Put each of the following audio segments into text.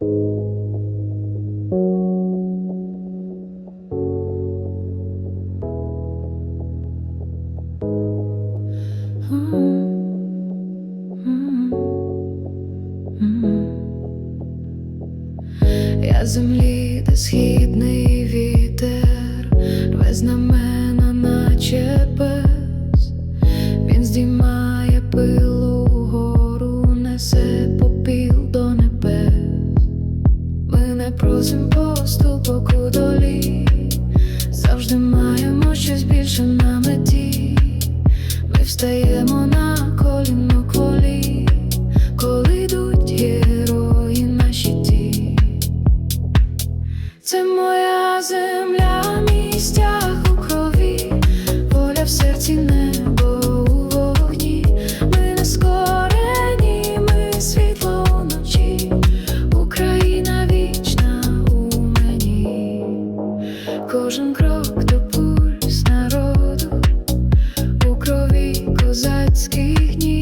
Я землі, де східний просим поступок у долі, завжди маємо щось більше на меті. Ми встаємо на коліно колі, коли йдуть герої наші ті. Це моя земля, Кожен крок то пульс народу, у крові козацьких гнів.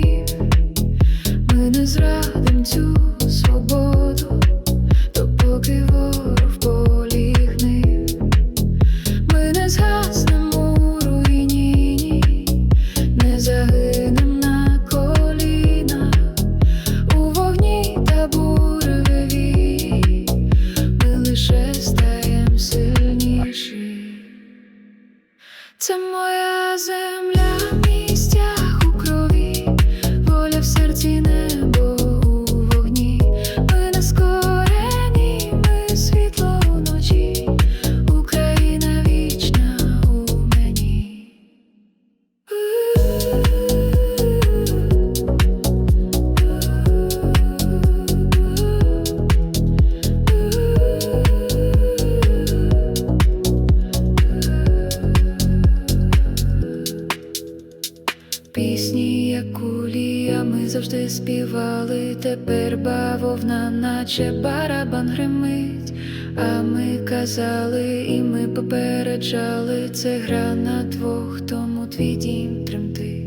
Пісні, як кулія, ми завжди співали. Тепер бавовна, наче барабан гримить. А ми казали, і ми попереджали. Це гра на двох, тому твій дім тремтить.